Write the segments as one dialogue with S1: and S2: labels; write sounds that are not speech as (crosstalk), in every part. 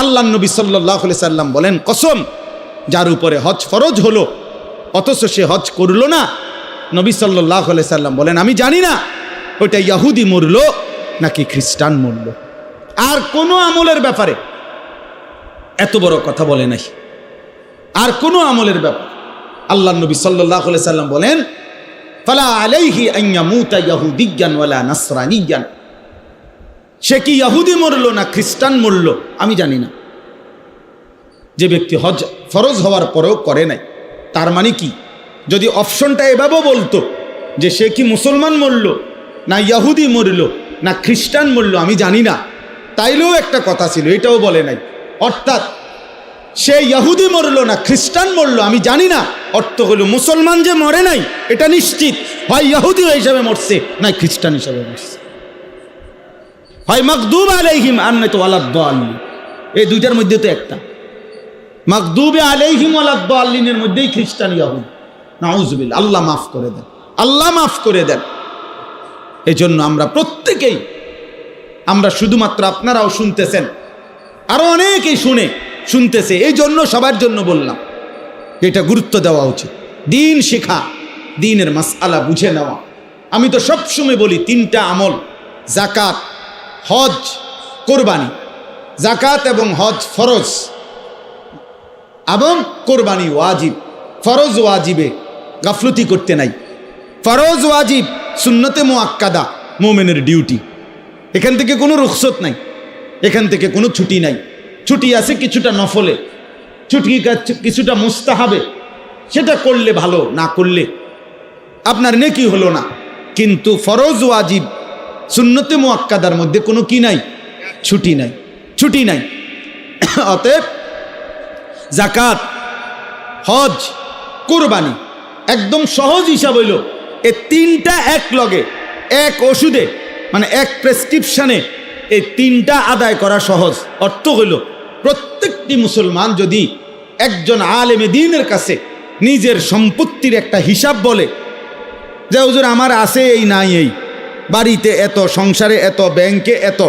S1: আল্লাহ নবী সাল্লাহ সাল্লাম বলেন, কসম, যার উপরে হজ ফরজ হলো, অথচ সে হজ করল না। নবী সাল্লাহ সাল্লাম বলেন, আমি জানি না, ওইটা ইয়াহুদি মরল নাকি খ্রিস্টান মরল। আর কোনো আমলের ব্যাপারে এত বড় কথা বলে নাই। আর কোনো আমলের ব্যাপার আল্লাহ নবী সাল্লাহ সাল্লাম বলেন, ফালা আলাইহি আইয়া মুতা ইয়াহুদিজ্ঞান ওয়ালা নাসরানিজ্ঞান সে কি ইয়াহুদি মরল না খ্রিস্টান মরল? আমি জানি না। যে ব্যক্তি হজ ফরজ হওয়ার পরেও করে নাই, তার মানে কি? যদি অপশনটা এভাবেও বলতো যে সে কি মুসলমান মরল না ইয়াহুদি মরল না খ্রিস্টান মরল, আমি জানি না। তাইলেও একটা কথা ছিল, এটাও বলে নাই। অর্থাৎ সে ইয়াহুদি মরল না খ্রিস্টান মরল, আমি জানি না। অর্থ হলো মুসলমান যে মরে নাই, এটা নিশ্চিত। হয় ইয়াহুদি হিসাবে মরছে না খ্রিস্টান হিসাবে মরছে। হয় মকদুব আলাইহিম আর নয়তো আলাদ্দ আল্লি এই দুইটার মধ্যে তো একটা। মকদুবে আলাইহিম আলাদ্দ আল্লিনের মধ্যেই খ্রিস্টান ইয়াহুদ। নাউজবিল আল্লাহ মাফ করে দেন। আল্লাহ মাফ করে দেন। এই জন্য আমরা প্রত্যেকেই, আমরা শুধুমাত্র আপনারাও শুনতেছেন। আরও অনেকেই শুনে, শুনতেছে। এই জন্য সবার জন্য বললাম, এটা গুরুত্ব দেওয়া উচিত। দিন শেখা, দিনের মাস আলা বুঝে নেওয়া। আমি তো সবসময় বলি, তিনটা আমল জাকাত হজ কোরবানি জাকাত এবং হজ ফরজ এবং কোরবানি ওয়াজিব। ফরজ ওয়াজিবে গাফলতি করতে নাই। ফরজ ওয়াজিব সুন্নতে মোয়াক্কাদা মোমেনের ডিউটি। এখান থেকে কোনো রুখসত নাই। এখান থেকে কোনো ছুটি নাই। ছুটি আছে কিছুটা নফলে। ছুটি কাছ- কিছুটা মুস্তাহাবে। সেটা করলে ভালো, না করলে আপনার নেকি হলো না। কিন্তু ফরজ ওয়াজিব সুন্নতে মোয়াক্কাদার মধ্যে কোনো কি নাই? ছুটি নাই। ছুটি নাই। (coughs) অতএব জাকাত হজ, কোরবানি একদম সহজ হিসাব হইল। এ তিনটা এক লগে, এক ওষুধে মানে এক প্রেসক্রিপশানে এই তিনটা আদায় করা সহজ। অর্থ হইল প্রত্যেকটি মুসলমান যদি একজন আলেমে দিনের কাছে নিজের সম্পত্তির একটা হিসাব বলে যে, হুজুর, আমার আছে এই, নাই এই। বাড়িতে এত, সংসারে এত, ব্যাংকে এত।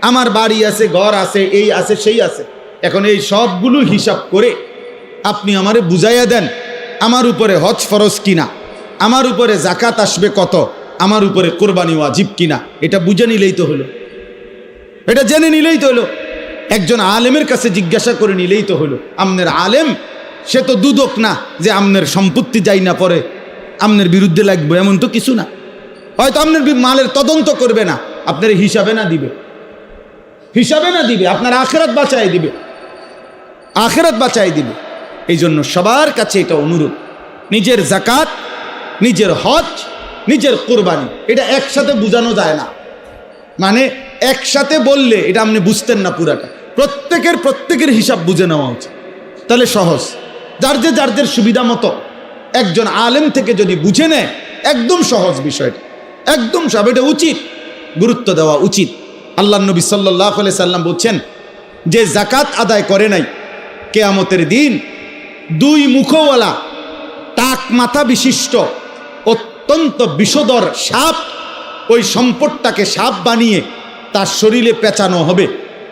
S1: আমার বাড়ি আছে, ঘর আছে, এই আছে, সেই আছে। এখন এই সবগুলো হিসাব করে আপনি আমারে বুঝাইয়া দেন, আমার উপরে হজ ফরজ কিনা? আমার উপরে জাকাত আসবে কত? আমার উপরে কোরবানি ওয়াজিব কিনা? এটা বুঝে নিলেই তো হলো। এটা জেনে নিলেই তো হলো। একজন আলেমের কাছে জিজ্ঞাসা করে নিলেই তো হলো। আমনের আলেম, সে তো দুদক না যে আমনের সম্পত্তি যাই না পরে, আমনের বিরুদ্ধে লাগবে, এমন তো কিছু না। হয়তো আপনার মালের তদন্ত করবে না। আপনার হিসাবে না দিবে। হিসাবে না দিবে, আপনার আখেরাত বাঁচাই দিবে। আখেরাত বাঁচাই দিবে। এই জন্য সবার কাছে এটা অনুরোধ। নিজের জাকাত নিজের হজ, নিজের কোরবানি, এটা একসাথে বোঝানো যায় না। মানে একসাথে বললে এটা আপনি বুঝতেন না পুরাটা। প্রত্যেকের প্রত্যেকের হিসাব বুঝে নেওয়া উচিত। তাহলে সহজ। যার যে, যার যার সুবিধা মতো। একজন আলেম থেকে যদি বুঝে নেয়, একদম সহজ বিষয়টা। একদম সব এটা উচিত। গুরুত্ব দেওয়া উচিত। আল্লাহ নবী সাল্লাহ সাল্লাম বলছেন, যে জাকাত আদায় করে নাই, কেয়ামতের দিন দুই মুখওয়ালা, টাক মাথা বিশিষ্ট, অত্যন্ত বিষদর সাপ, ওই সম্পদটাকে সাপ বানিয়ে তার শরীরে পেঁচানো হবে।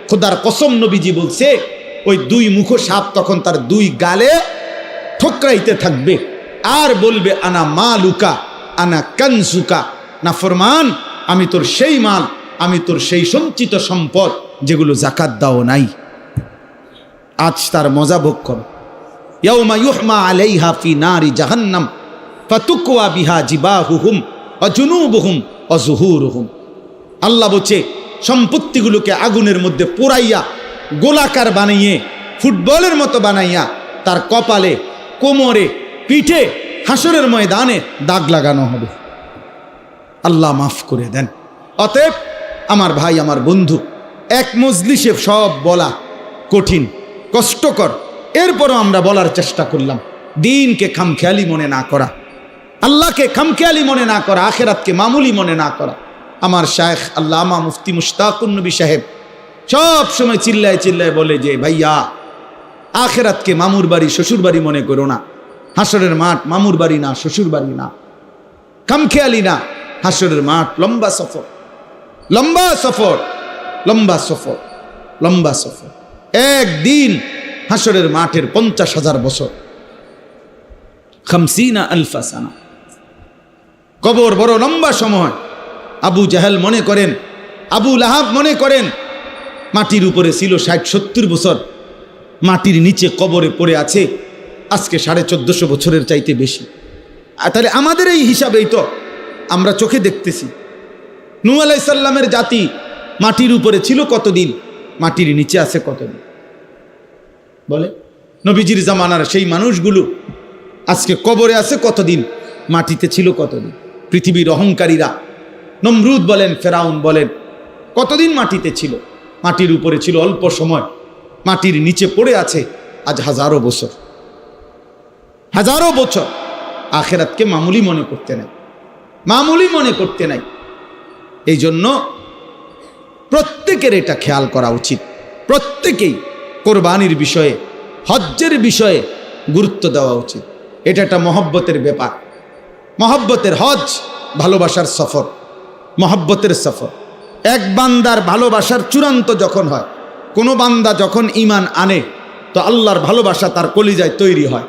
S1: খোদার কসম নবীজি বলছে, ওই দুই মুখ সাপ তখন তার দুই গালে ঠোকরাইতে থাকবে। আর বলবে, আনা মা লুকা আনা কানসুকা না ফরমান, আমি তোর সেই মাল, আমি তোর সেই সঞ্চিত সম্পদ যেগুলো জাকাত দাও নাই। আজ তার মজা ভোগ করো। জাহান্নাম, ফাতুকওয়া বিহা জিবাহুহুম ওয়া জুনুবুহুম ওয়া যুহুরুহুম আল্লাহ বলছে, সম্পত্তিগুলোকে আগুনের মধ্যে পোড়াইয়া, গোলাকার বানাইয়ে ফুটবলের মতো বানাইয়া, তার কপালে, কোমরে, পিঠে, হাসরের ময়দানে দাগ লাগানো হবে। আল্লাহ মাফ করে দেন। অতএব আমার ভাই, আমার বন্ধু, এক মজলিসে সব বলা কঠিন, কষ্টকর। এরপরও আমরা বলার চেষ্টা করলাম, দিনকে খামখেয়ালি মনে না করা, আল্লাহকে খামখেয়ালি মনে না করা, আখেরাতকে মামুলি মনে না করা। আমার শায়েখ আল্লামা মুফতি মুশতাকুন নবী সাহেব সব সময় চিল্লায় চিল্লায় বলে যে, ভাইয়া, আখেরাতকে মামুর বাড়ি, শ্বশুর বাড়ি মনে করো না। হাসরের মাঠ মামুর বাড়ি না, শ্বশুর বাড়ি না। খামখেয়ালি না। হাসরের মাঠ, লম্বা সফর। লম্বা সফর লম্বা সফর লম্বা সফর। একদিন হাসরের মাঠের পঞ্চাশ হাজার বছর। খামসিনা আলফাসানা কবর বড় লম্বা সময়। আবু জাহেল মনে করেন, আবু লাহাব মনে করেন, মাটির উপরে ছিল ষাট সত্তর বছর। মাটির নিচে কবরে পড়ে আছে, আজকে সাড়ে চোদ্দশো বছরের চাইতে বেশি। তাহলে আমাদের এই হিসাবেই তো আমরা চোখে দেখতেছি। নু আলাইসাল্লামের জাতি মাটির উপরে ছিল কতদিন? মাটির নিচে আছে কতদিন? বলে, নবীজির জামানার সেই মানুষগুলো আজকে কবরে আছে কতদিন? মাটিতে ছিল কতদিন? পৃথিবীর অহংকারীরা নমরুদ বলেন, ফেরাউন বলেন, কতদিন মাটিতে ছিল? মাটির উপরে ছিল অল্প সময়। মাটির নিচে পড়ে আছে আজ হাজারো বছর। হাজারো বছর। আখেরাতকে মামুলি মনে করতে নাই। মামুলি মনে করতে নাই। এই জন্য প্রত্যেকের এটা খেয়াল করা উচিত। প্রত্যেকেই কোরবানির বিষয়ে, হজ্জের বিষয়ে গুরুত্ব দেওয়া উচিত। এটা একটা মহব্বতের ব্যাপার। মহব্বতের হজ ভালোবাসার সফর। মহব্বতের সফর। এক বান্দার ভালোবাসার চূড়ান্ত যখন হয়, কোনো বান্দা যখন ইমান আনে, তো আল্লাহর ভালোবাসা তার কলিজায় তৈরি হয়।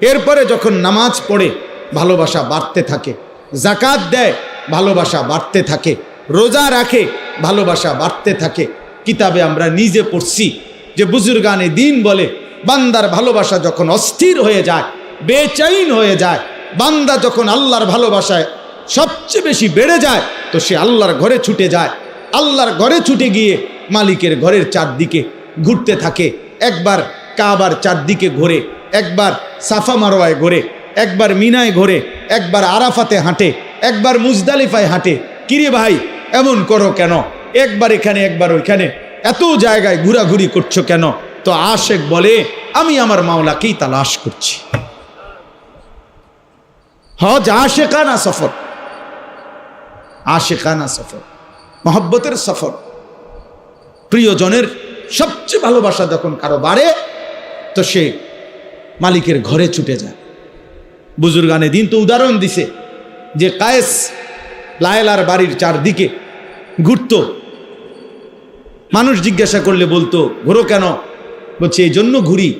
S1: এরপরে যখন নামাজ পড়ে, ভালোবাসা বাড়তে থাকে। জাকাত দেয়, ভালোবাসা বাড়তে থাকে। রোজা রাখে, ভালোবাসা বাড়তে থাকে। কিতাবে আমরা নিজে পড়ছি যে বুজুর্গানে দিন বলে, বান্দার ভালোবাসা যখন অস্থির হয়ে যায়, বেচাইন হয়ে যায়, বান্দা যখন আল্লাহর ভালোবাসায় সবচেয়ে বেশি বেড়ে যায়, তো সে আল্লাহর ঘরে ছুটে যায়। আল্লাহর ঘরে ছুটে গিয়ে মালিকের ঘরের চারদিকে ঘুরতে থাকে। একবার কাবার চারদিকে ঘোরে, একবার সাফা মারোয়ায় ঘোরে, একবার মিনায় ঘোরে একবার আরাফাতে হাঁটে, একবার মুজদালিফায় হাঁটে। কিরে ভাই, এমন করো কেন? একবার এখানে, একবার ওইখানে। এত জায়গায় ঘোরাঘুরি করছ কেন? তো আশেক বলে, আমি আমার মাওলাকেই তালাশ করছি। হজ আশেকানা সফর। আশেকানা সফর। মহব্বতের সফর। প্রিয়জনের সবচেয়ে ভালোবাসা যখন কারও বাড়ে, তো সে মালিকের ঘরে ছুটে যায়। বুজুর্গানে দিন তো উদাহরণ দিছে যে কায়েস লায়লার বাড়ির চারদিকে ঘুরত। মানুষ জিজ্ঞাসা করলে বলতো, ঘোরো কেন? বলছে, এই জন্য ঘুরি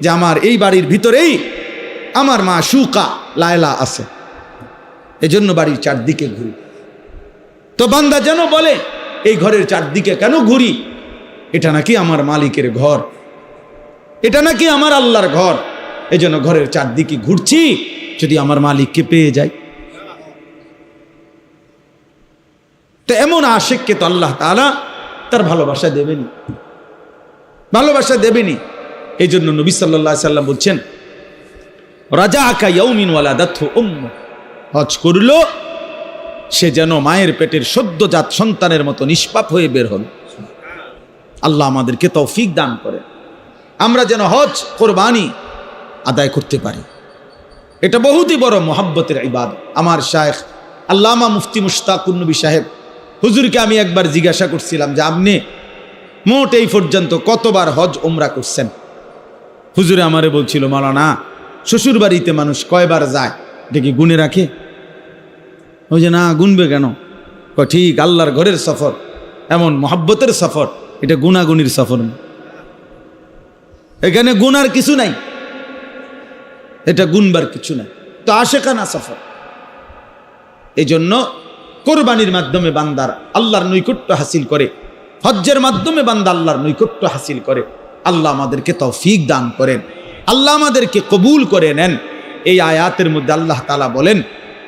S1: যে আমার এই বাড়ির ভিতরেই আমার মা সুকা লায়লা আছে। এজন্য বাড়ির চারদিকে ঘুরি। তো বান্দা যেন বলে, এই ঘরের চারদিকে কেন ঘুরি? এটা নাকি আমার মালিকের ঘর। এটা নাকি আমার আল্লাহর ঘর। এই জন্য ঘরের চারদিকে ঘুরছি, যদি আমার মালিককে পেয়ে যাই। তো এমন আশেককে তো আল্লাহ তালা তার ভালোবাসা দেবেনি ভালোবাসা দেবেনি এই জন্য নবী সাল্লাহ সাল্লাম বলছেন রাজা আকা ইয়ৌমিন ওয়ালাদাথ উম্ম হজ করল, সে যেন মায়ের পেটের সদ্যজাত সন্তানের মতো নিষ্পাপ হয়ে বের হল। আল্লাহ আমাদেরকে তৌফিক দান করে আমরা যেন হজ কোরবানি আদায় করতে পারি। এটা বহুতই বড় মোহাব্বতের ইবাদ আমার শায়েখ আল্লামা মুফতি মুশতাকুন্নবী সাহেব, হুজুরকে আমি একবার জিজ্ঞাসা করছিলাম যে, আপনি মোট এই পর্যন্ত কতবার হজ ওমরা করছেন? হুজুরে আমারে বলছিল, মালানা শ্বশুর বাড়িতে মানুষ কয়বার যায়? এটা কি গুনে রাখে? ওই যে, না, গুনবে কেন? ঠিক, আল্লাহর ঘরের সফর। এমন মহাব্বতের সফর। এটা গুনাগুনির সফর এখানে গুনার কিছু নাই। এটা গুনবার কিছু নাই তো আসে আশেখানা সফর। এই জন্য কোরবানির মাধ্যমে বান্দার আল্লাহর নৈকট্য হাসিল করে, হজ্জের মাধ্যমে বান্দা আল্লাহর নৈকট্য হাসিল করে, আল্লাহ আমাদেরকে তৌফিক দান করেন, আল্লাহ আমাদেরকে কবুল করে নেন। এই আয়াতের মধ্যে আল্লাহ তালা বলেন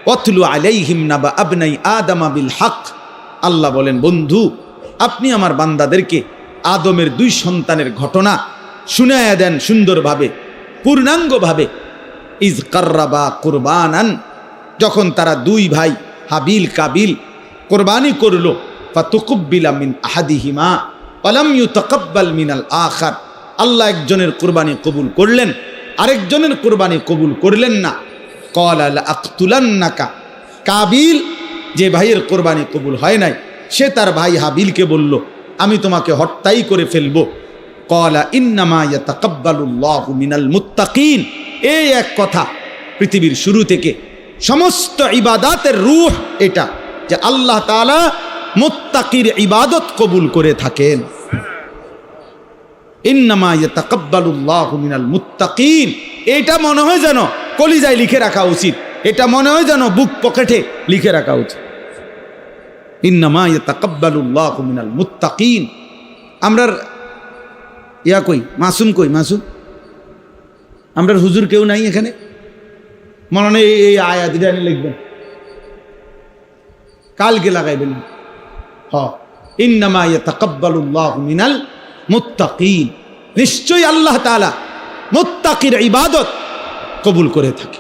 S1: অথলু আলাইহিম নাবা আবনাই আদামা বিল হক। আল্লাহ বলেন, বন্ধু, আপনি আমার বান্দাদেরকে আদমের দুই সন্তানের ঘটনা শুনায়া দেন সুন্দরভাবে, পূর্ণাঙ্গভাবে ইজ কার্রাবা কোরবানান। যখন তারা দুই ভাই হাবিল কাবিল কোরবানি করল, ফাতুকুব্বিলা মিন আহাদিহিমা পালাম তকব্বাল মিনাল আখার। আল্লাহ একজনের কোরবানি কবুল করলেন, আরেকজনের কোরবানি কবুল করলেন না। কল আল আখতুলান্নাকা কাবিল যে ভাইয়ের কোরবানি কবুল হয় নাই, সে তার ভাই হাবিলকে বলল, আমি তোমাকে হত্যাই করে ফেলব। কলা ইন্নামা ইয়া ইয়াতাকাব্বালুল্লাহু মিনাল মুত্তাকিন। এই এক কথা পৃথিবীর শুরু থেকে সমস্ত ইবাদাতের রূহ এটা যে আল্লাহ তাআলা মুত্তাকির ইবাদত কবুল করে থাকেন। মুত্তাকিন। এটা মনে হয় যেন কলিজায় লিখে রাখা উচিত। এটা মনে হয় যেন বুক পকেটে লিখে রাখা উচিত। ইন্নামা ইয়াতাকাব্বালুল্লাহু মিনাল মুত্তাকিন। আমরা ইয়া কই? মাসুম কই? মাসুম? আমরা হুজুর কেউ নাই এখানে? মনে নেই এই আয়াত এটা আনি লিখবেন। কালকে লাগাইবেন। হ। ইন্নামা ইয়াতাকাব্বালুল্লাহু মিনাল মুত্তাকিন। নিশ্চয়ই আল্লাহ তাআলা মুত্তাকির ইবাদত কবুল করে থাকে।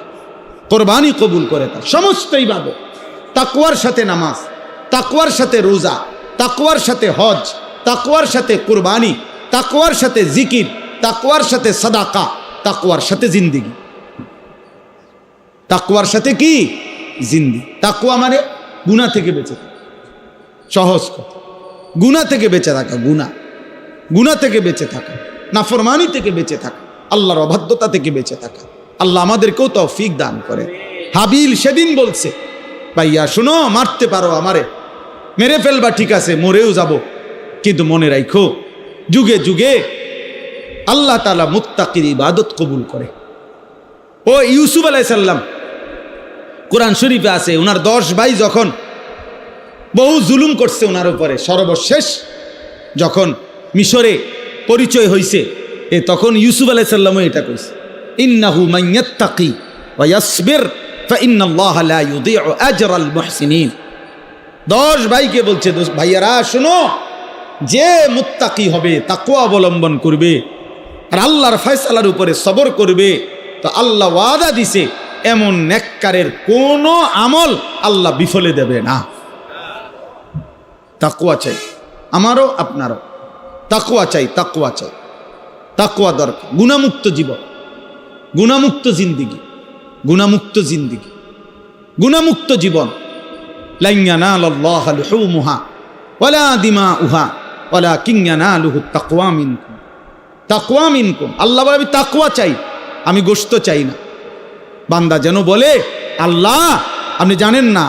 S1: কোরবানি কবুল করে থাকে। সমস্ত ইবাদত। তাকওয়ার সাথে নামাজ, তাকওয়ার সাথে রোজা, তাকওয়ার সাথে হজ, তাকওয়ার সাথে কোরবানি, তাকওয়ার সাথে জিকির, তাকওয়ার সাথে সাদাকা। তাকওয়ার সাথে জিন্দিগি। তাকুয়ার সাথে কি? জিন্দি তাকুয়া মানে গুণা থেকে বেঁচে থাকা। সহজ কথা। গুণা থেকে বেঁচে থাকা গুণা গুণা থেকে বেঁচে থাকা। নাফরমানি থেকে বেঁচে থাকা। আল্লাহর অবাধ্যতা থেকে বেঁচে থাকা। আল্লাহ আমাদেরকেও তৌফিক দান করে। হাবিল সেদিন বলছে, ভাইয়া, শুনো, মারতে পারো আমারে। মেরে ফেলবা ঠিক আছে, মরেও যাব। কিন্তু মনে রাখো যুগে যুগে আল্লাহ তালা মুত্তাকির ইবাদত কবুল করে। ও ইউসুফ আলাইসাল্লাম কোরআন শরীফে আছে ওনার দশ ভাই যখন বহু জুলুম করছে ওনার উপরে, সর্বশেষ যখন মিশরে পরিচয় হইছে, এ তখন ইউসুফ আলাইসাল্লামও এটা কইছে, ইন্নাহু মাইয়াত্তাকি ওয়া ইয়াসবির ফাইন্নাল্লাহ লা দশ ভাইকে বলছে ভাইয়ারা, শোনো, যে মুত্তাকি হবে তাকুয়া অবলম্বন করবে আর আল্লাহর ফয়সালার উপরে সবর করবে, তো আল্লাহ ওয়াদা দিছে, এমন নেককারের কোনো আমল আল্লাহ বিফলে দেবে না। তাকুয়া চাই, আমারও আপনারও। তাকুয়া চাই তাকুয়া চাই। তাকুয়া দরকার, গুণামুক্ত জীবন, গুণামুক্ত জিন্দিগি গুণামুক্ত জিন্দিগি, গুণামুক্ত জীবন। লাইয়ানাল্লাহুমুহা ওয়ালা দিমা উহা ওয়ালা কিংয়ানালুহু তাকওয়া মিনকুম তাকওয়া মিনকুম আল্লাহ বলে, আমি তাকুয়া চাই, আমি গোশত চাই না। বান্দা যেন বলে, আল্লাহ, আপনি জানেন না,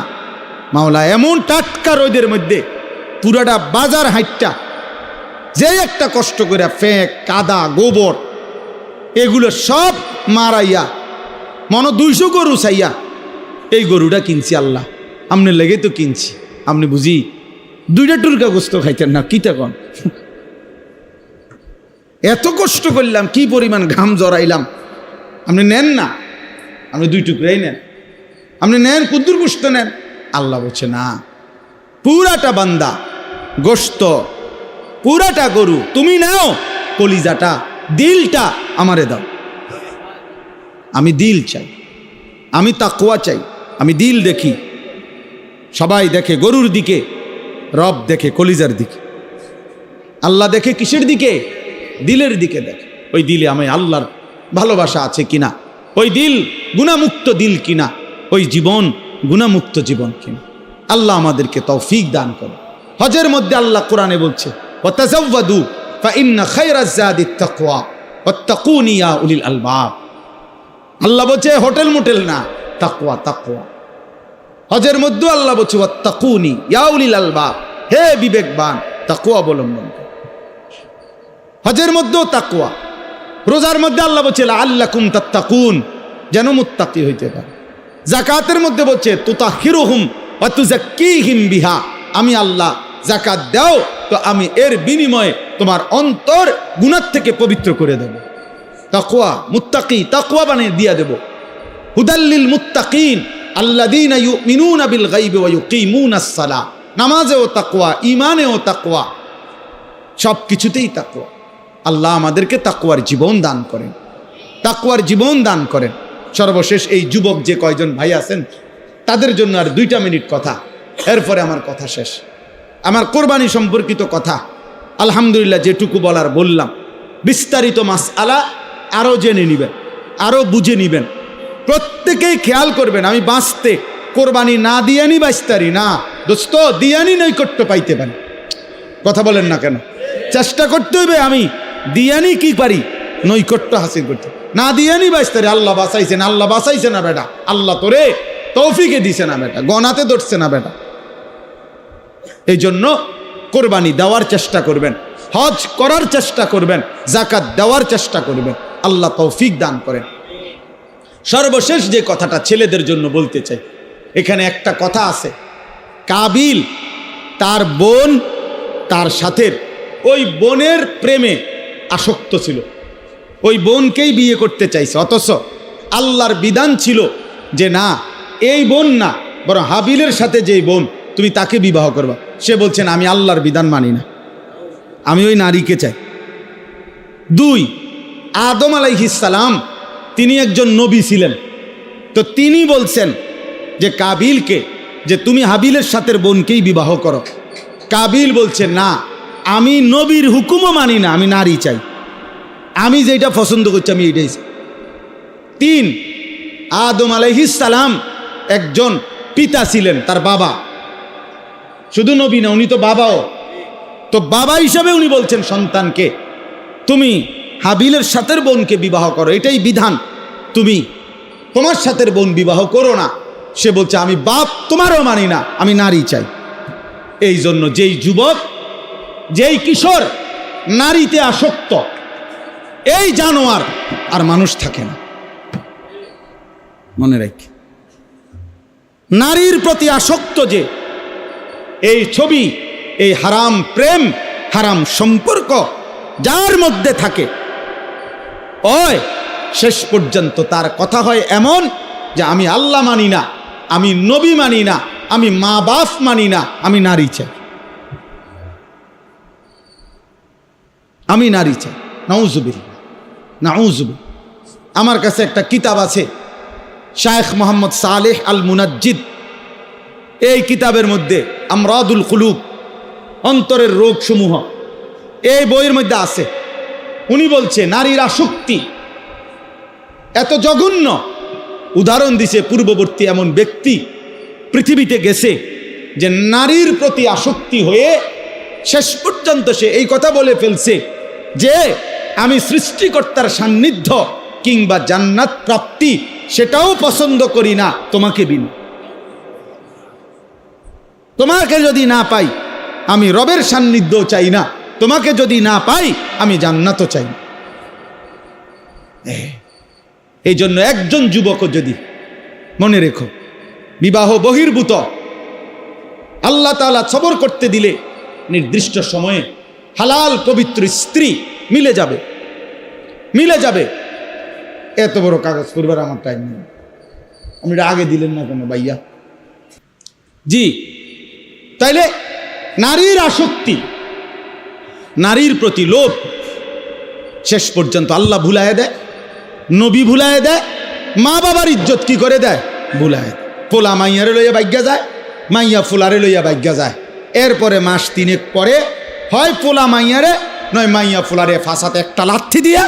S1: মাওলা, এমন টাটকা রোদের মধ্যে, পুরাটা বাজার হাইটটা, যে একটা কষ্ট করে ফেঁক, কাদা, গোবর, এগুলো সব মারাইয়া, মন দুইশো গরু চাইয়া, এই গরুটা কিনছি আল্লাহ আপনি লেগে তো কিনছি। আপনি বুঝি, দুইটা টুরকা গোস্ত খাইতেন না কি তখন এত কষ্ট করলাম, কি পরিমাণ ঘাম জড়াইলাম। আপনি নেন না। আপনি দুই টুকরাই নেন। আপনি নেন, কুদ্দুর গোস্ত নেন। আল্লাহ বলছে, না। পুরাটা বান্দা গোস্ত পুরাটা গরু, তুমি নাও, কলিজাটা, দিলটা আমারে দাও। আমি দিল চাই। আমি তাকুয়া চাই। আমি দিল দেখি। সবাই দেখে গরুর দিকে, রব দেখে কলিজার দিকে। আল্লাহ দেখে কিসের দিকে? দিলের দিকে দেখে, ওই দিলে আমি আল্লাহর ভালোবাসা আছে কিনা? ওই দিল গুণামুক্ত দিল কিনা? ওই জীবন গুণামুক্ত জীবন কিনা? আল্লাহ আমাদেরকে তৌফিক দান করে হজের মধ্যে আল্লাহ কোরআনে বলছে আলবাব। আল্লাহ বলছে হোটেল মোটেল না, তাকওয়া তাকওয়া। হজের মধ্যে আল্লাহ বলছে, ওয়াত্তাকুনি ইয়া উলিল আলবাব। হে বিবেকবান, তাকওয়া অবলম্বন কর। হজের মধ্যেও তাকুয়া রোজার মধ্যে আল্লাহ বলছে আল্লাকুম তাত্তাকুন, যেন মুত্তাকি হইতে পারে। জাকাতের মধ্যে বলছে তুতা হিরোহুম অতুজাক্কিহিম বিহা। আমি আল্লাহ জাকাত দাও, তো আমি এর বিনিময়ে তোমার অন্তর গুণার থেকে পবিত্র করে দেব। তাকুয়া মুত্তাকি তাকুয়া বানিয়ে দিয়া দেব। হুদাল্লিল মুত্তাকিন, আল্লাযীনা ইউমিনুনা বিল গায়বি ওয়া ইউকিমুনাস সালাহ নামাজেও তাকুয়া ঈমানেও তাকওয়া। সব কিছুতেই তাকওয়া। আল্লাহ আমাদেরকে তাকুয়ার জীবন দান করেন। তাকুয়ার জীবন দান করেন। সর্বশেষ এই যুবক যে কয়জন ভাই আছেন, তাদের জন্য আর দুইটা মিনিট কথা। এরপরে আমার কথা শেষ। আমার কোরবানি সম্পর্কিত কথা। আলহামদুলিল্লাহ যেটুকু বলার বললাম। বিস্তারিত মাস আলা আরও জেনে নিবেন, আরও বুঝে নিবেন। প্রত্যেকেই খেয়াল করবেন, আমি বাঁচতে কোরবানি না দিয়ানি বাঁচতারি না, দোস্ত, দিয়ানি নৈকট্য পাইতে পারি। কথা বলেন না কেন? চেষ্টা করতে হবে আমি। দিয়ানি কি পারি? নৈকট্য হাসিল করতে। না দিয়ানি বাঁচতারি আল্লাহ বাঁচাইছে না, আল্লাহ বাঁচাইছে না বেটা। আল্লাহ তোরে তৌফিকে দিছে না বেটা, গনাতে ধরছে না বেটা। এই জন্য কোরবানি দেওয়ার চেষ্টা করবেন, হজ করার চেষ্টা করবেন জাকাত দেওয়ার চেষ্টা করবেন, আল্লাহ তৌফিক দান করেন। সর্বশেষ যে কথাটা ছেলেদের জন্য বলতে চাই, এখানে একটা কথা আছে। কাবিল তার বোন, তার সাথে ওই বোনের প্রেমে আসক্ত ছিল। ওই বোনকেই বিয়ে করতে চাইছে, অথচ আল্লাহর বিধান ছিল যে না, এই বোন না, বরং হাবিলের সাথে যেই বোন, তুমি তাকে বিবাহ করবা। সে বলছেন আমি আল্লাহর বিধান মানি না। আমি ওই নারীকে চাই। দুই, আদম আলাইহিসালাম তিনি একজন নবী ছিলেন। তো তিনি বলছেন যে, কাবিলকে, যে তুমি হাবিলের সাথে বোনকেই বিবাহ করো। কাবিল বলছে, না আমি নবীর হুকুমও মানি না, আমি নারী চাই। আমি যেটা পছন্দ করছি, আমি এইটাই চাই। তিন, আদম আলাইহিসালাম একজন পিতা ছিলেন, তার বাবা। শুধু নবী না, উনি তো বাবাও। তো বাবা হিসাবে উনি বলছেন সন্তানকে, তুমি হাবিলের সাথের বোনকে বিবাহ করো, এটাই বিধান। তুমি তোমার সাথের বোন বিবাহ করো না। সে বলছে, আমি বাপ তোমারও মানি না, আমি নারী চাই। এই জন্য যেই যুবক যেই কিশোর নারীতে আসক্ত, এই জানোয়ার আর মানুষ থাকে না। মনে রাখ। নারীর প্রতি আসক্ত যে, এই ছবি, এই হারাম প্রেম, হারাম সম্পর্ক যার মধ্যে থাকে, ওই শেষ পর্যন্ত তার কথা হয় এমন যে, আমি আল্লাহ মানি না, আমি নবী মানি না, আমি মা বাপ মানি না, আমি নারী চাই। আমি নারী চাই। নাউজুবিল নাউজুবিল আমার কাছে একটা কিতাব আছে, শায়েখ মোহাম্মদ সালেহ আল মুনাজ্জিদ এই কিতাবের মধ্যে আমরাদুল কুলুব, অন্তরের রোগসমূহ, এই বইয়ের মধ্যে আছে। উনি বলছে, নারীর আসক্তি এত জঘন্য। উদাহরণ দিছে পূর্ববর্তী এমন ব্যক্তি পৃথিবীতে গেছে যে নারীর প্রতি আসক্তি হয়ে শেষ পর্যন্ত সে এই কথা বলে ফেলছে। যে আমি সৃষ্টিকর্তার সান্নিধ্য কিংবা জান্নাত প্রাপ্তি সেটাও পছন্দ করি না, তোমাকে বিন। তোমাকে যদি না পাই, আমি রবের সান্নিধ্য চাই না। তোমাকে যদি না পাই, আমি জান্নাতও চাই এই জন্য একজন যুবকও যদি, মনে রেখো, বিবাহ বহির্ভূত, আল্লাহ তালা সবর করতে দিলে নির্দিষ্ট সময়ে হালাল পবিত্র স্ত্রী মিলে যাবে। মিলে যাবে। এত বড় কাগজ করবার আমার টাইম নেই। আপনি এটা আগে দিলেন না কেন ভাইয়া? জি। তাইলে নারীর আসক্তি, নারীর প্রতি লোভ শেষ পর্যন্ত আল্লাহ ভুলায় দেয়, নবী ভুলায় দেয়, মা বাবার ইজ্জত কি করে দেয়? ভুলায় পোলা মাইয়ারে লইয়া বাইজ্ঞা যায়, মাইয়া ফুলারে লইয়া বাইজ্ঞা যায়। এরপরে মাস তিনেক পরে হয় পোলা মাইয়ারে, নয় মাইয়া ফুলারে ফাঁসাতে একটা লাথি দিয়ে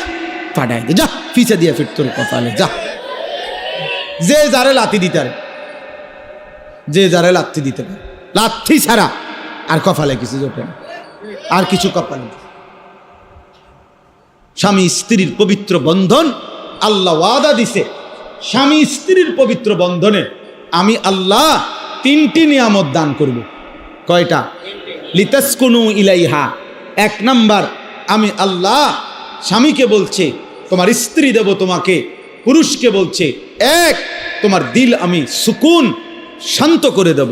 S1: পাঠায় দে। যা, পিছে দিয়ে ফিট তোর কপালে যা। যে যারে লাথি দিতে পারে, যে যারে লাথি দিতে পারে। লাথি ছাড়া আর কপালে কিছু জোটে না। আর কিছু কপালে। স্বামী স্ত্রীর পবিত্র বন্ধন আল্লাহ ওয়াদা দিছে। স্বামী স্ত্রীর পবিত্র বন্ধনে আমি আল্লাহ তিনটি নিয়ামত দান করব। কয়টা? লিতাসকুনু ইলাইহা। এক নাম্বার, আমি আল্লাহ স্বামীকে বলছে, তোমার স্ত্রী দেব তোমাকে, পুরুষকে বলছে, এক, তোমার দিল আমি সুকুন শান্ত করে দেব।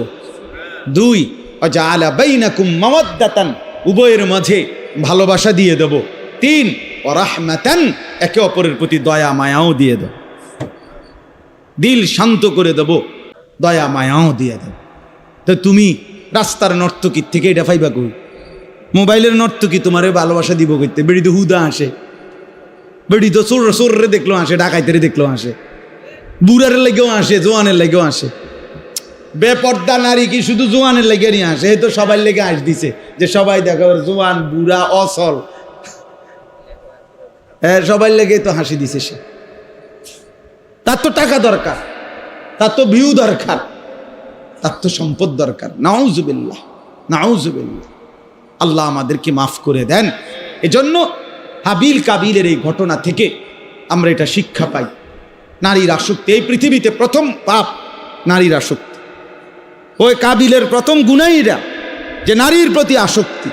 S1: দুই, অজালা বাইনাকুম মাওয়াদ্দাতান, উভয়ের মাঝে ভালোবাসা দিয়ে দেব। তিন, অরাহমাতান, একে অপরের প্রতি দয়া মায়াও দিয়ে দেব। দিল শান্ত করে দেব, দয়া মায়াও দিয়ে দেব। তো তুমি রাস্তার নর্তকীর থেকে এটা ফাইবা কই? মোবাইলের নর্তকী তোমারে ভালোবাসা দিব করতে বেড়ি তো হুদা আসে বেড়ি তো চোর, চোররে দেখল আসে ডাকাইতেরে দেখল আসে বুড়ার লেগেও আসে জোয়ানের লেগেও আসে বেপর্দা নারী কি শুধু জোয়ানের লেগে নিয়ে আসে এই তো সবাই লেগে আস দিছে, যে সবাই দেখো জোয়ান, বুড়া, অসল। হ্যাঁ সবাই লেগে তো হাসি দিছে সে। তার তো টাকা দরকার, তার তো ভিউ দরকার। তার তো সম্পদ দরকার। নাউজুবিল্লাহ নাউজুবিল্লাহ। আল্লাহ আমাদেরকে মাফ করে দেন। এজন্য হাবিল কাবিলের এই ঘটনা থেকে আমরা এটা শিক্ষা পাই। নারীর আসক্তি, এই পৃথিবীতে প্রথম পাপ নারীর আসক্তি। ওই কাবিলের প্রথম গুণাইরা যে নারীর প্রতি আসক্তি।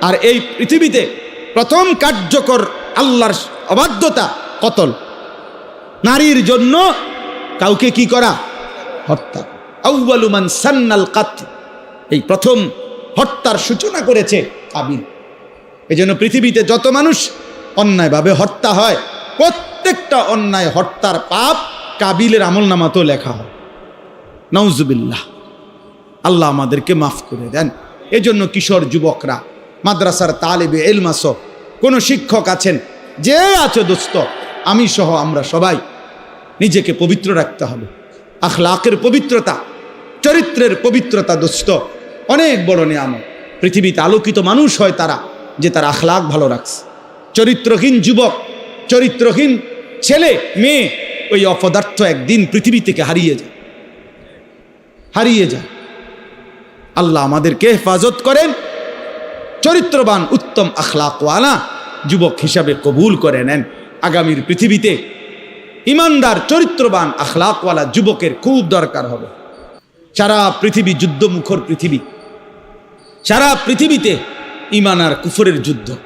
S1: আর এই পৃথিবীতে প্রথম কার্যকর আল্লাহর অবাধ্যতা কতল? নারীর জন্য কাউকে কি করা? হত্যা। আউ্বালুমান সান্নাল কাত। এই প্রথম হত্যার সূচনা করেছে কাবিল এই জন্য পৃথিবীতে যত মানুষ অন্যায়ভাবে হত্যা হয়, প্রত্যেকটা অন্যায় হত্যার পাপ কাবিলের আমল নামাতেও লেখা হয়। নওজুবিল্লাহ আল্লাহ আমাদেরকে মাফ করে দেন। এজন্য কিশোর যুবকরা, মাদ্রাসার তালেবে এলমাস, কোনো শিক্ষক আছেন, যে আছো দোস্ত, আমি সহ আমরা সবাই নিজেকে পবিত্র রাখতে হবে। আখলাকের পবিত্রতা চরিত্রের পবিত্রতা দোস্ত অনেক বড় নিয়ামত। পৃথিবীতে আলোকিত মানুষ হয় তারা, যে তার আখলাক ভালো রাখছে। চরিত্রহীন যুবক, চরিত্রহীন ছেলে, মেয়ে, ওই অপদার্থ একদিন পৃথিবী থেকে হারিয়ে যায়। হারিয়ে যায়। আল্লাহ আমাদেরকে হেফাজত করেন। চরিত্রবান, উত্তম আখলাকওয়ালা যুবক হিসাবে কবুল করে নেন। আগামীর পৃথিবীতে ইমানদার, চরিত্রবান, আখলাকওয়ালা যুবকের খুব দরকার হবে। সারা পৃথিবী যুদ্ধমুখর পৃথিবী। সারা পৃথিবীতে ইমান আর কুফরের যুদ্ধ।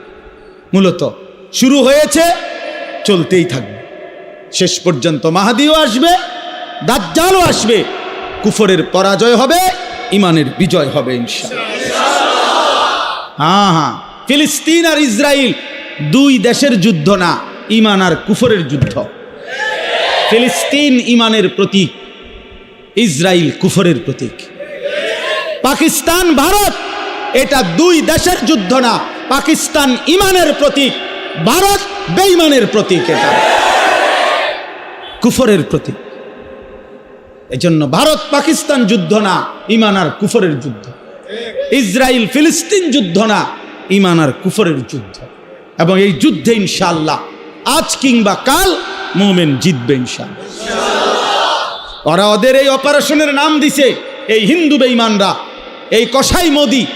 S1: মূলত শুরু হয়েছে, চলতেই থাকবে। শেষ পর্যন্ত মাহাদিও আসবে, দাজ্জালও আসবে। কুফরের পরাজয় হবে ইমানের বিজয় হবে ইনশাআল্লাহ। হ্যাঁ হ্যাঁ ফিলিস্তিন আর ইসরায়েল দুই দেশের যুদ্ধ না ইমান আর কুফরের যুদ্ধ। ফিলিস্তিন ইমানের প্রতীক। ইসরায়েল কুফরের প্রতীক। পাকিস্তান, ভারত, এটা দুই দেশের যুদ্ধ না। পাকিস্তান ইমানের প্রতীক, ভারত বেইমানের প্রতীক এটা। কুফরের প্রতীক। এজন্য ভারত পাকিস্তান যুদ্ধ না, ইমান আর কুফরের যুদ্ধ। ইসরায়েল ফিলিস্তিন যুদ্ধ না, ইমান আর কুফরের যুদ্ধ। এবং এই যুদ্ধে ইনশাল্লাহ আজ কিংবা কাল মোমেন জিতবে ইনশাল্লাহ ওরা ওদের এই অপারেশনের নাম দিছে এই হিন্দু বেইমানরা এই কসাই মোদি।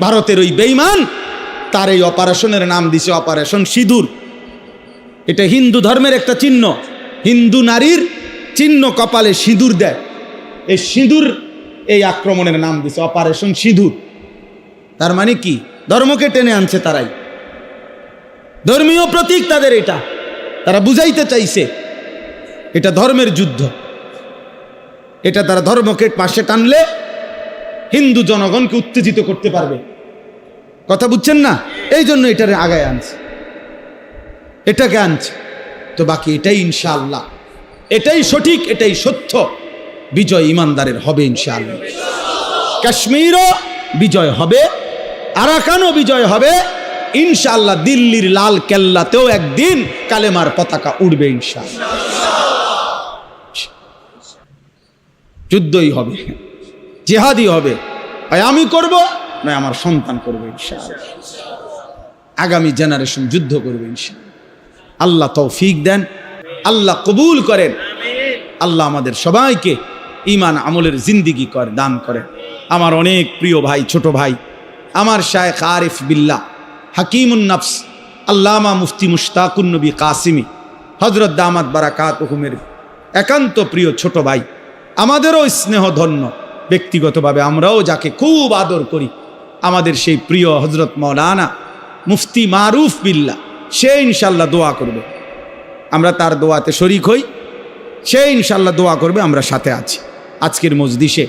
S1: ভারতের ওই বেইমান তার এই অপারেশনের নাম দিছে অপারেশন সিঁদুর। এটা হিন্দু ধর্মের একটা চিহ্ন। হিন্দু নারীর চিহ্ন কপালে সিঁদুর দেয়। এই সিঁদুর এই আক্রমণের নাম দিছে অপারেশন সিঁদুর। তার মানে কি? ধর্মকে টেনে আনছে তারাই। ধর্মীয় প্রতীক তাদের এটা। তারা বুঝাইতে চাইছে। এটা ধর্মের যুদ্ধ। এটা তারা ধর্মকে পাশে টানলে হিন্দু জনগণকে উত্তেজিত করতে পারবে। কথা বুঝছেন না? এই জন্য এটারে আগায় আনছে। এটাকে আনছে। তো বাকি এটাই ইনশাআল্লাহ। এটাই সঠিক, এটাই সত্য। বিজয় ইমানদারের হবে ইনশাআল্লাহ। কাশ্মীরও বিজয় হবে, আরাকানও বিজয় হবে। ইনশাআল্লাহ দিল্লির লাল কেল্লাতেও একদিন কালেমার পতাকা উড়বে ইনশাআল্লাহ। যুদ্ধই হবে জেহাদি হবে। হয় আমি করব, নয় আমার সন্তান করবে ইনশাআল্লাহ। আগামী জেনারেশন যুদ্ধ করবে ইনশাআল্লাহ। আল্লাহ তৌফিক দেন, আল্লাহ কবুল করেন। আল্লাহ আমাদের সবাইকে ইমান আমলের জিন্দিগি কর, দান করেন। আমার অনেক প্রিয় ভাই, ছোট ভাই, আমার শায়েখ আরিফ বিল্লাহ, হাকিমুন নফস, আল্লামা মুফতি মুশতাকুন নবী কাসিমি হজরত দামাত বারাকাত হুকুমের একান্ত প্রিয় ছোট ভাই আমাদেরও স্নেহ ধন্য ব্যক্তিগতভাবে আমরাও যাকে খুব আদর করি। আমাদের সেই প্রিয় হজরত মৌলানা মুফতি মারুফ বিল্লা সে ইনশাল্লাহ দোয়া করবে। আমরা তার দোয়াতে শরিক হই, সে ইনশাল্লাহ দোয়া করবে, আমরা সাথে আছি। আজকের মজদিসে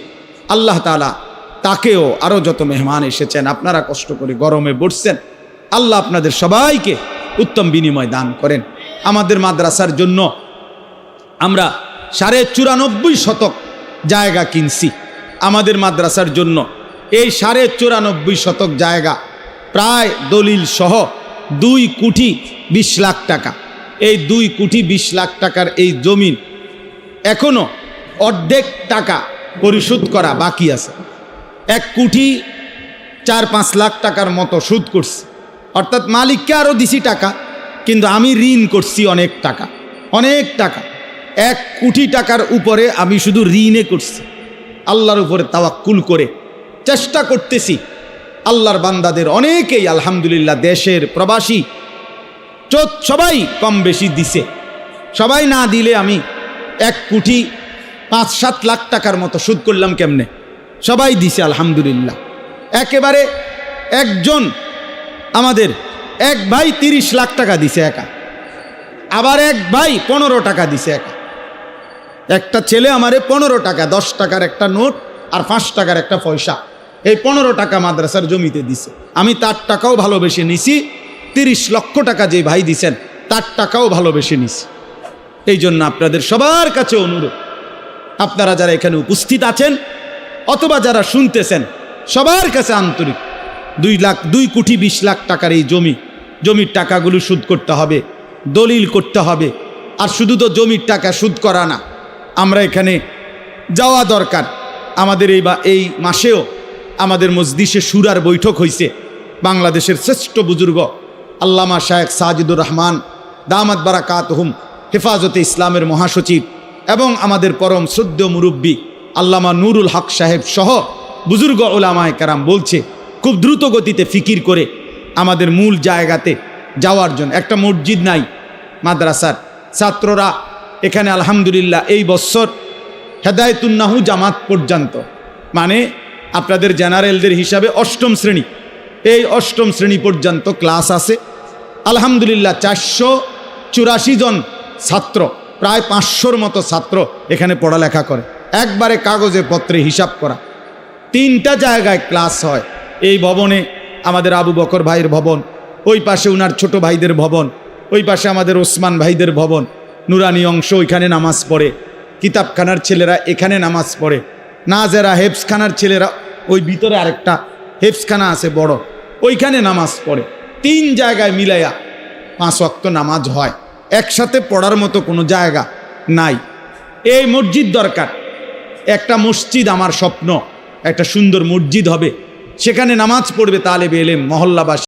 S1: আল্লাহ তালা তাকেও আরও যত মেহমান এসেছেন, আপনারা কষ্ট করে গরমে বসছেন, আল্লাহ আপনাদের সবাইকে উত্তম বিনিময় দান করেন। আমাদের মাদ্রাসার জন্য আমরা সাড়ে চুরানব্বই শতক জায়গা কিনছি আমাদের মাদ্রাসার জন্য। এই সাড়ে চুরানব্বই শতক জায়গা প্রায় দলিল সহ দুই কোটি বিশ লাখ টাকা। এই দুই কোটি বিশ লাখ টাকার এই জমিন এখনও অর্ধেক টাকা পরিশোধ করা বাকি আছে। এক কোটি চার পাঁচ লাখ টাকার মতো সুদ করছি। অর্থাৎ মালিককে আরও দিছি টাকা, কিন্তু আমি ঋণ করছি অনেক টাকা অনেক টাকা। এক কোটি টাকার উপরে আমি শুধু ঋণে করছি। আল্লাহর উপরে তাওয়াক্কুল করে চেষ্টা করতেছি। আল্লাহর বান্দাদের অনেকেই আলহামদুলিল্লাহ দেশের প্রবাসী। চোখ সবাই কম বেশি দিছে। সবাই না দিলে আমি এক কোটি পাঁচ সাত লাখ টাকার মতো সুদ করলাম কেমনে? সবাই দিছে আলহামদুলিল্লাহ। একেবারে একজন আমাদের এক ভাই তিরিশ লাখ টাকা দিছে একা। আবার এক ভাই পনেরো টাকা দিছে একা। একটা ছেলে আমারে পনেরো টাকা, দশ টাকার একটা নোট আর পাঁচ টাকার একটা পয়সা। এই পনেরো টাকা মাদ্রাসার জমিতে দিছে। আমি তার টাকাও ভালোবেসে নিছি, তিরিশ লক্ষ টাকা যে ভাই দিছেন, তার টাকাও ভালোবেসে নিছি। এই জন্য আপনাদের সবার কাছে অনুরোধ, আপনারা যারা এখানে উপস্থিত আছেন অথবা যারা শুনতেছেন, সবার কাছে আন্তরিক। দুই লাখ, দুই কোটি বিশ লাখ টাকার এই জমি, জমির টাকাগুলো সুদ করতে হবে, দলিল করতে হবে। আর শুধু তো জমির টাকা সুদ করা না আমরা এখানে যাওয়া দরকার। আমাদের এই বা এই মাসেও আমাদের মজদিসে সুরার বৈঠক হয়েছে বাংলাদেশের শ্রেষ্ঠ বুজুর্গ আল্লামা শায়েখ সাজিদুর রহমান, দামাত বারাকাত হুম হেফাজতে ইসলামের মহাসচিব এবং আমাদের পরম শ্রদ্ধ মুরব্বী আল্লামা নুরুল হক সাহেব সহ বুজুর্গ ওলামায় কারাম বলছে, খুব দ্রুত গতিতে ফিকির করে আমাদের মূল জায়গাতে যাওয়ার জন্য। একটা মসজিদ নাই, মাদ্রাসার ছাত্ররা এখানে আলহামদুলিল্লাহ এই বৎসর হেদায়তুন্নাহু জামাত পর্যন্ত। মানে আপনাদের জেনারেলদের হিসাবে অষ্টম শ্রেণি। এই অষ্টম শ্রেণি পর্যন্ত ক্লাস আছে। আলহামদুলিল্লাহ চারশো চুরাশি জন ছাত্র, প্রায় পাঁচশোর মতো ছাত্র এখানে পড়ালেখা করে। একবারে কাগজে পত্রে হিসাব করা। তিনটা জায়গায় ক্লাস হয়। এই ভবনে আমাদের আবু বকর ভাইয়ের ভবন, ওই পাশে উনার ছোট ভাইদের ভবন, ওই পাশে আমাদের ওসমান ভাইদের ভবন নুরানি অংশ ওইখানে নামাজ পড়ে। কিতাবখানার ছেলেরা এখানে নামাজ পড়ে। নাজেরা হেফসখানার ছেলেরা, ওই ভিতরে আরেকটা হেফসখানা আছে বড়, ওইখানে নামাজ পড়ে। তিন জায়গায় মিলাইয়া পাঁচ ওয়াক্ত নামাজ হয়। একসাথে পড়ার মতো কোনো জায়গা নাই। এই মসজিদ দরকার। একটা মসজিদ আমার স্বপ্ন। একটা সুন্দর মসজিদ হবে। সেখানে নামাজ পড়বে তালেবে এলেম, মহল্লাবাসী।